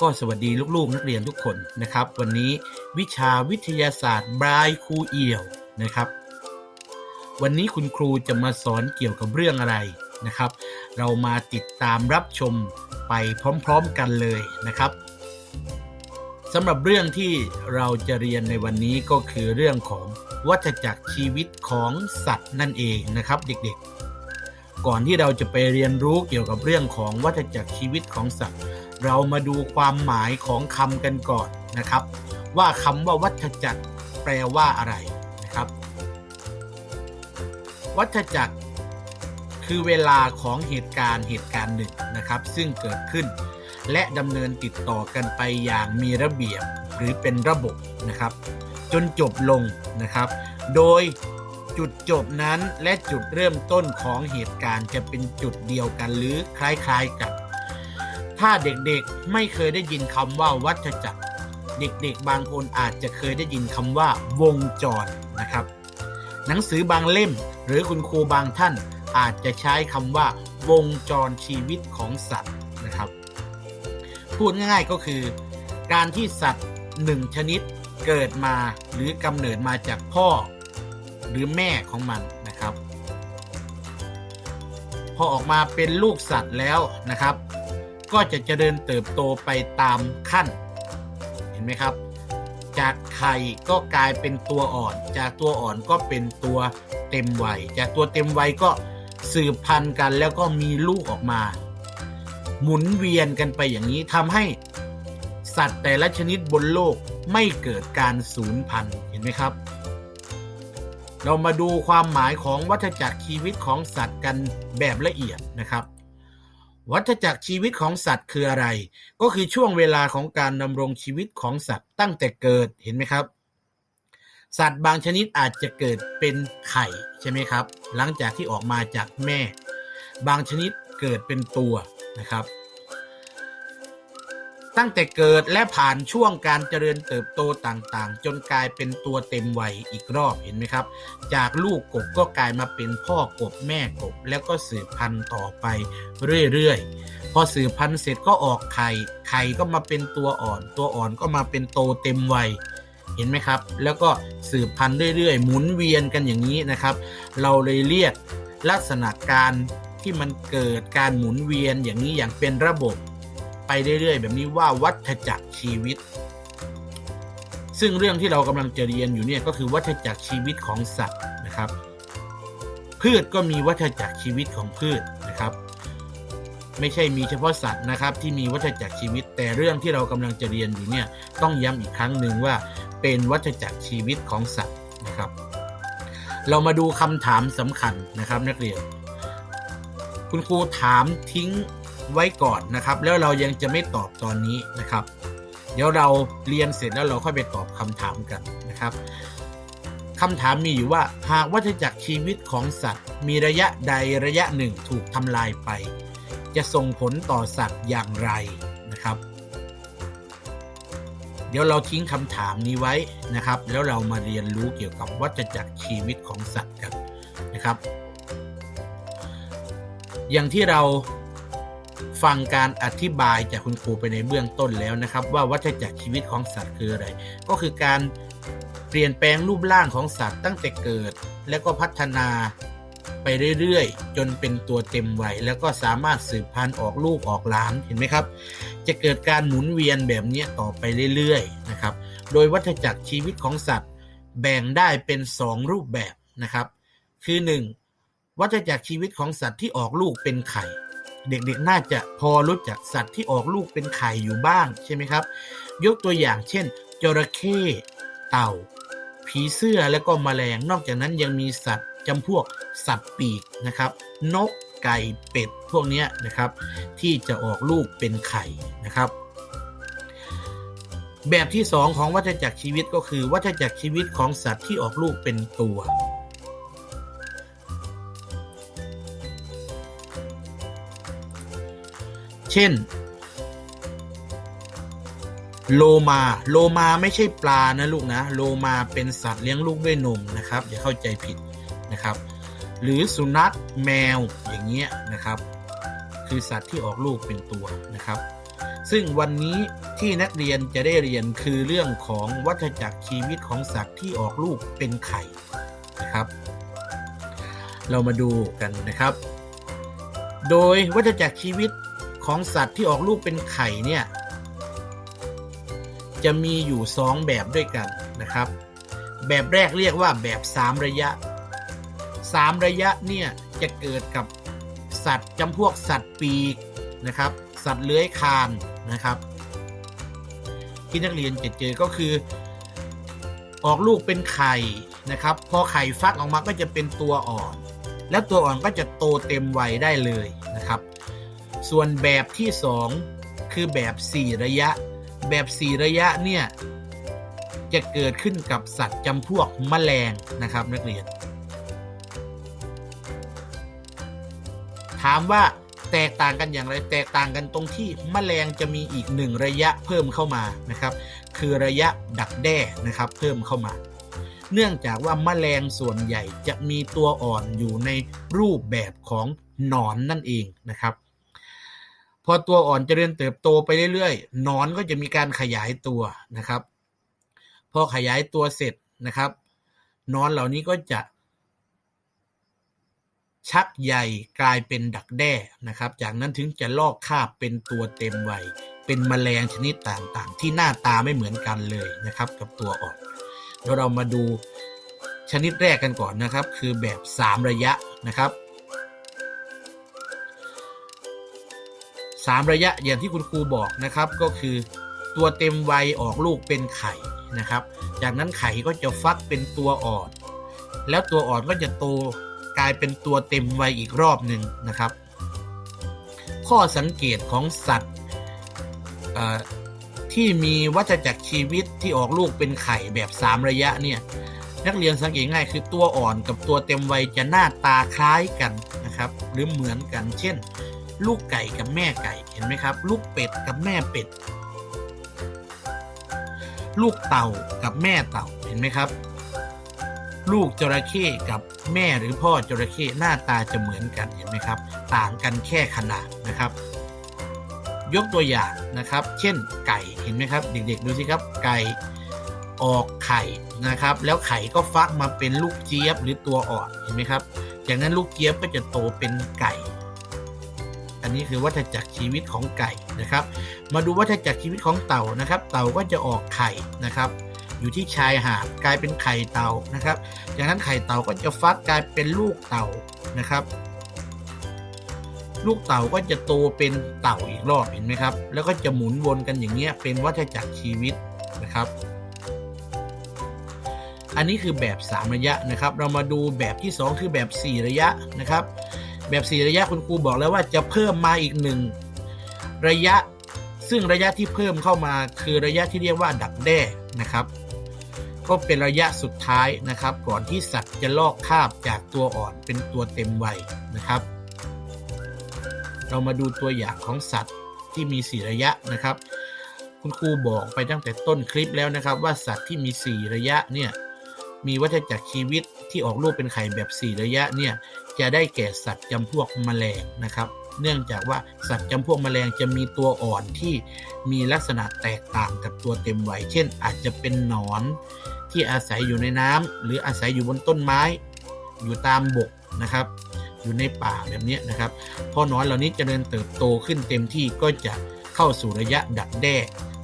ก็สวัสดีลูกๆ นักเรียนทุกคนนะครับ วันนี้วิชาวิทยาศาสตร์บรายครูเอี่ยวนะครับ วันนี้คุณครูจะมาสอนเกี่ยวกับเรื่องอะไรนะครับ เรามาติดตามรับชมไปพร้อมๆกันเลยนะครับสำหรับเรื่องที่เราจะเรียนในวันนี้ก็คือเรื่องของวัฏจักรชีวิตของสัตว์นั่นเองนะครับ เด็กๆ ก่อนที่เราจะไปเรียนรู้เกี่ยวกับเรื่องของวัฏจักรชีวิตของสัตว์ เรามาดูความหมายของคำกันก่อนนะครับ ว่าคำว่าวัฏจักรแปลว่าอะไรนะครับ วัฏจักรคือเวลาของเหตุการณ์เหตุการณ์หนึ่งนะครับ ซึ่งเกิดขึ้น และดำเนินติดต่อกันไปอย่างมีระเบียบหรือเป็นระบบนะครับ จนจบลงนะครับ โดยจุดจบนั้นและจุดเริ่มต้นของเหตุการณ์จะเป็นจุดเดียวกันหรือคล้ายๆกัน ถ้าเด็กๆไม่เคยได้ยินคำว่าวัฏจักร เด็กๆบางคนอาจจะเคยได้ยินคำว่าวงจรนะครับ หนังสือบางเล่มหรือคุณครูบางท่านอาจจะใช้คำว่า วงจรชีวิตของสัตว์นะครับ พูดง่ายๆก็คือ การที่สัตว์หนึ่งชนิดเกิดมาหรือกำเนิดมาจากพ่อ หรือแม่ของมันนะครับ พอออกมาเป็นลูกสัตว์แล้วนะครับ ก็จะเจริญเติบโตไปตามขั้น เห็นไหมครับ จากไข่ก็กลายเป็นตัวอ่อน จากตัวอ่อนก็เป็นตัวเต็มวัย จากตัวเต็มวัยก็สืบพันธุ์กันแล้วก็มีลูกออกมา หมุนเวียนกันไปอย่างนี้ทำให้สัตว์แต่ละชนิดบนโลกไม่เกิดการสูญพันธุ์เห็นไหมครับ เรามาดูความหมายของวัฏจักรชีวิตของสัตว์กันแบบละเอียดนะครับ วัฏจักรชีวิตของสัตว์คืออะไร ก็คือช่วงเวลาของการดำรงชีวิตของสัตว์ตั้งแต่เกิดเห็นไหมครับ สัตว์บางชนิดอาจจะเกิดเป็นไข่ใช่ไหมครับ หลังจากที่ออกมาจากแม่ บางชนิดเกิดเป็นตัวนะครับ ตั้งแต่เกิดและผ่านช่วงการเจริญเติบโตต่างๆ จนกลายเป็นตัวเต็มวัยอีกรอบเห็นไหมครับ จากลูกกบก็กลายมาเป็นพ่อกบแม่กบ แล้วก็สืบพันธุ์ต่อไปเรื่อยๆ พอสืบพันธุ์เสร็จก็ออกไข่ไข่ก็มาเป็นตัวอ่อน ตัวอ่อนก็มาเป็นโตเต็มวัยเห็นไหมครับ แล้วก็สืบพันธุ์เรื่อยๆ หมุนเวียนกันอย่างนี้นะครับ เราเลยเรียกลักษณะการที่มันเกิดการหมุนเวียนอย่างนี้อย่างเป็นระบบ ไปเรื่อยๆ แบบนี้ว่าวัฏจักรชีวิต ซึ่งเรื่องที่เรากำลังจะเรียนอยู่เนี่ยก็คือวัฏจักรชีวิตของสัตว์นะครับ พืชก็มีวัฏจักรชีวิตของพืชนะครับ ไม่ใช่มีเฉพาะสัตว์นะครับ ที่มีวัฏจักรชีวิต แต่เรื่องที่เรากำลังจะเรียนอยู่เนี่ยต้องย้ำอีกครั้งหนึ่งว่าเป็นวัฏจักรชีวิตของสัตว์นะครับ เรามาดูคำถามสำคัญนะครับนักเรียน คุณครูถามทิ้ง ไว้ก่อนนะครับ แล้วเรายังจะไม่ตอบตอนนี้นะครับ เดี๋ยวเราเรียนเสร็จแล้วเราค่อยไปตอบคำถามกันนะครับคำถามมีอยู่ว่าหากวัฏจักรชีวิตของสัตว์ มีระยะใดระยะหนึ่งถูกทำลายไป จะส่งผลต่อสัตว์อย่างไรนะครับ เดี๋ยวเราทิ้งคำถามนี้ไว้นะครับ แล้วเรามาเรียนรู้เกี่ยวกับวัฏจักรชีวิตของสัตว์กันนะครับ อย่างที่เรา ฟังการอธิบายจากคุณครูไปในเบื้องต้นแล้วนะครับ ว่าวัฏจักรชีวิตของสัตว์คืออะไร ก็คือการเปลี่ยนแปลงรูปร่างของสัตว์ตั้งแต่เกิด แล้วก็พัฒนาไปเรื่อยๆ จนเป็นตัวเต็มวัยแล้วก็สามารถสืบพันธุ์ออกลูกออกหลานเห็นไหมครับ จะเกิดการหมุนเวียนแบบนี้ต่อไปเรื่อยๆนะครับ โดยวัฏจักรชีวิตของสัตว์แบ่งได้เป็น 2 รูปแบบนะครับ คือ 1. วัฏจักรชีวิตของสัตว์ที่ออกลูกเป็นไข่ เด็กๆน่าจะพอรู้จักสัตว์ที่ออกลูกเป็นไข่อยู่บ้างใช่ไหมครับ ยกตัวอย่างเช่นจระเข้เต่า ผีเสื้อและก็แมลง นอกจากนั้นยังมีสัตว์จำพวกสัตว์ปีกนะครับ นกไก่เป็ดพวกนี้นะครับ ที่จะออกลูกเป็นไข่นะครับ แบบที่ 2 ของวัฏจักรชีวิตก็คือวัฏจักรชีวิตของสัตว์ที่ออกลูกเป็นตัว เช่น โลมา โลมาไม่ใช่ปลานะลูกนะ โลมาเป็นสัตว์เลี้ยงลูกด้วยนมนะครับอย่าเข้าใจผิดนะครับ หรือสุนัขแมวอย่างเงี้ยนะครับ คือสัตว์ที่ออกลูกเป็นตัวนะครับ ซึ่งวันนี้ที่นักเรียนจะได้เรียนคือเรื่องของวัฏจักรชีวิตของสัตว์ที่ออกลูกเป็นไข่นะครับ เรามาดูกันนะครับโดยวัฏจักรชีวิต ของสัตว์ที่ออกลูกเป็นไข่เนี่ย จะมีอยู่ 2 แบบด้วยกันนะครับ แบบแรกเรียกว่าแบบ 3 ระยะ 3 ระยะเนี่ยจะเกิดกับสัตว์จำพวกสัตว์ปีกนะครับ สัตว์เลื้อยคลานนะครับ ที่นักเรียนจะเจอก็คือ ออกลูกเป็นไข่นะครับ พอไข่ฟักออกมาก็จะเป็นตัวอ่อน แล้วตัวอ่อนก็จะโตเต็มวัยได้เลยนะครับ ส่วนแบบที่ 2 คือแบบ 4 ระยะ แบบ 4 ระยะเนี่ยจะเกิดขึ้นกับสัตว์จำพวกแมลงนะครับนักเรียน ถามว่าแตกต่างกันอย่างไร แตกต่างกันตรงที่แมลงจะมีอีกหนึ่งระยะเพิ่มเข้ามานะครับ คือระยะดักแด้นะครับเพิ่มเข้ามา เนื่องจากว่าแมลงส่วนใหญ่จะมีตัวอ่อนอยู่ในรูปแบบของหนอนนั่นเองนะครับ พอตัวอ่อนเจริญเติบโตไปเรื่อยๆหนอนก็จะมีการขยายตัวนะครับ พอขยายตัวเสร็จนะครับนอนเหล่านี้ก็จะ ชักใยกลายเป็นดักแด้นะครับ จากนั้นถึงจะลอกคราบเป็นตัวเต็มวัยเป็นแมลงชนิดต่างๆ ที่หน้าตาไม่เหมือนกันเลยนะครับ กับตัวอ่อนเดี๋ยวเรามาดูชนิดแรกกันก่อนนะครับ คือแบบ 3 ระยะนะครับ 3 ระยะอย่างที่คุณครูบอกนะครับก็คือตัวเต็มวัยออกลูกเป็นไข่นะครับ จากนั้นไข่ก็จะฟักเป็นตัวอ่อน แล้วตัวอ่อนก็จะโตกลายเป็นตัวเต็มวัยอีกรอบหนึ่งนะครับ ข้อสังเกตของสัตว์ที่มีวัฏจักรชีวิตที่ออกลูกเป็นไข่แบบ 3 ระยะเนี่ยนักเรียนสังเกตง่ายคือตัวอ่อนกับตัวเต็มวัยจะหน้าตาคล้ายกันนะครับ หรือเหมือนกันเช่น ลูกไก่กับแม่ไก่เห็นไหมครับ ลูกเป็ดกับแม่เป็ด ลูกเต่ากับแม่เต่าเห็นไหมครับ ลูกจระเข้กับแม่หรือพ่อจระเข้หน้าตาจะเหมือนกันเห็นไหมครับ ต่างกันแค่ขนาดนะครับ ยกตัวอย่างนะครับ เช่นไก่เห็นไหมครับ เด็กๆดูสิครับไก่ออกไข่นะครับ แล้วไข่ก็ฟักมาเป็นลูกเจี๊ยบหรือตัวอ่อนเห็นไหมครับจากนั้นลูกเจี๊ยบก็จะโตเป็นไก่ นี้คือวัฏจักรชีวิตของไก่นะครับ มาดูวัฏจักรชีวิตของเต่านะครับ เต่าก็จะออกไข่นะครับ อยู่ที่ชายหาดกลายเป็นไข่เต่านะครับจากนั้นไข่เต่าก็จะฟักกลายเป็นลูกเต่านะครับ ลูกเต่าก็จะโตเป็นเต่าอีกรอบเห็นไหมครับ แล้วก็จะหมุนวนกันอย่างเงี้ยเป็นวัฏจักรชีวิตนะครับอันนี้คือแบบ 3 ระยะนะครับ เรามาดูแบบที่ 2 คือแบบ 4 ระยะนะครับ แบบ 4 ระยะคุณครูบอกแล้วว่าจะเพิ่มมาอีกหนึ่งระยะ ซึ่งระยะที่เพิ่มเข้ามาคือระยะที่เรียกว่าดักแด้นะครับ ก็เป็นระยะสุดท้ายนะครับ ก่อนที่สัตว์จะลอกคราบจากตัวอ่อนเป็นตัวเต็มวัยนะครับ เรามาดูตัวอย่างของสัตว์ที่มี 4 ระยะนะครับ คุณครูบอกไปตั้งแต่ต้นคลิปแล้วนะครับ ว่าสัตว์ที่มี 4 ระยะเนี่ย มีวัฏจักรชีวิตที่ออกลูกเป็นไข่แบบ 4 ระยะเนี่ยจะได้แก่สัตว์จำพวกแมลงนะครับ เนื่องจากว่าสัตว์จำพวกแมลงจะมีตัวอ่อนที่มีลักษณะแตกต่างกับตัวเต็มวัยเช่น อาจจะเป็นหนอนที่อาศัยอยู่ในน้ำหรืออาศัยอยู่บนต้นไม้ อยู่ตามบกนะครับอยู่ในป่าแบบนี้นะครับ พอหนอนเหล่านี้จเจริญเติบโตขึ้นเต็มที่ก็จะเข้าสู่ระยะดักแด้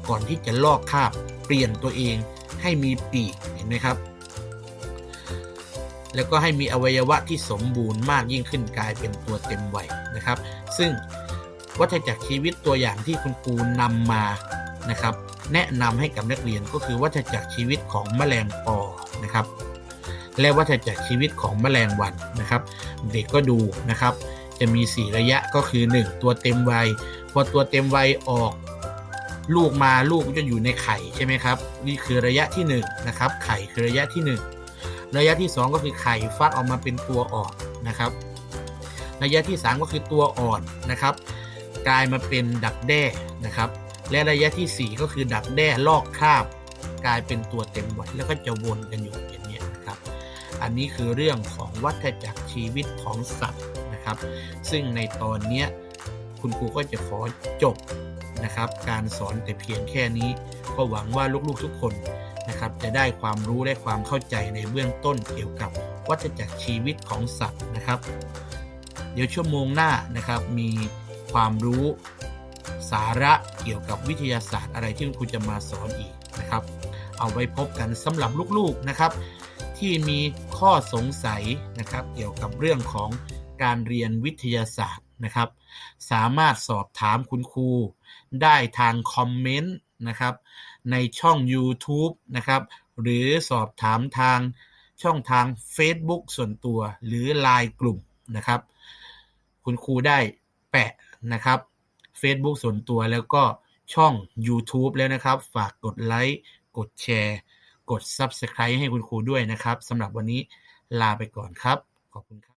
ก่อนที่จะลอกคราบเปลี่ยนตัวเองให้มีปีกเห็นไหมครับ แล้วก็ให้มีอวัยวะที่สมบูรณ์มากยิ่งขึ้นกลายเป็นตัวเต็มวัยนะครับ ซึ่งวัฏจักรชีวิตตัวอย่างที่คุณครูนำมานะครับ แนะนำให้กับนักเรียนก็คือวัฏจักรชีวิตของแมลงปอนะครับ และวัฏจักรชีวิตของแมลงวันนะครับ เด็กก็ดูนะครับ จะมี 4 ระยะก็คือ 1 ตัวเต็มวัยพอตัวเต็มวัยออกลูกมาลูกก็จะอยู่ในไข่ใช่ไหมครับ นี่คือระยะที่1นะครับไข่คือระยะที่ 1 ระยะที่ 2 ก็คือไข่ฟักออกมาเป็นตัวอ่อนนะครับ ระยะที่ 3 ก็คือตัวอ่อนนะครับ กลายมาเป็นดักแด้นะครับ และระยะที่ 4 ก็คือดักแด้ลอกคราบ กลายเป็นตัวเต็มวัยแล้วก็จะวนกันอยู่อย่างนี้นะครับ อันนี้คือเรื่องของวัฏจักรชีวิตของสัตว์นะครับ ซึ่งในตอนนี้คุณครูก็จะขอจบนะครับ การสอนแต่เพียงแค่นี้ก็หวังว่าลูกๆทุกคน นะครับ จะได้ความรู้และความเข้าใจในเบื้องต้นเกี่ยวกับวัฏจักรชีวิตของสัตว์นะครับ เดี๋ยวชั่วโมงหน้านะครับมีความรู้สาระเกี่ยวกับวิทยาศาสตร์อะไรที่คุณครูจะมาสอนอีกนะครับ เอาไว้พบกันสำหรับลูกๆนะครับ ที่มีข้อสงสัยนะครับ เกี่ยวกับเรื่องของการเรียนวิทยาศาสตร์นะครับ สามารถสอบถามคุณครูได้ทางคอมเมนต์นะครับ ในช่อง YouTube นะครับ หรือสอบถามทางช่องทาง Facebook ส่วนตัว หรือ Line กลุ่มนะครับ คุณครูได้แปะนะครับ Facebook ส่วนตัวแล้วก็ช่อง YouTube แล้วนะครับ ฝากกดไลค์กดแชร์ กด Subscribe ให้คุณครูด้วยนะครับสำหรับวันนี้ลาไปก่อนครับ ขอบคุณครับ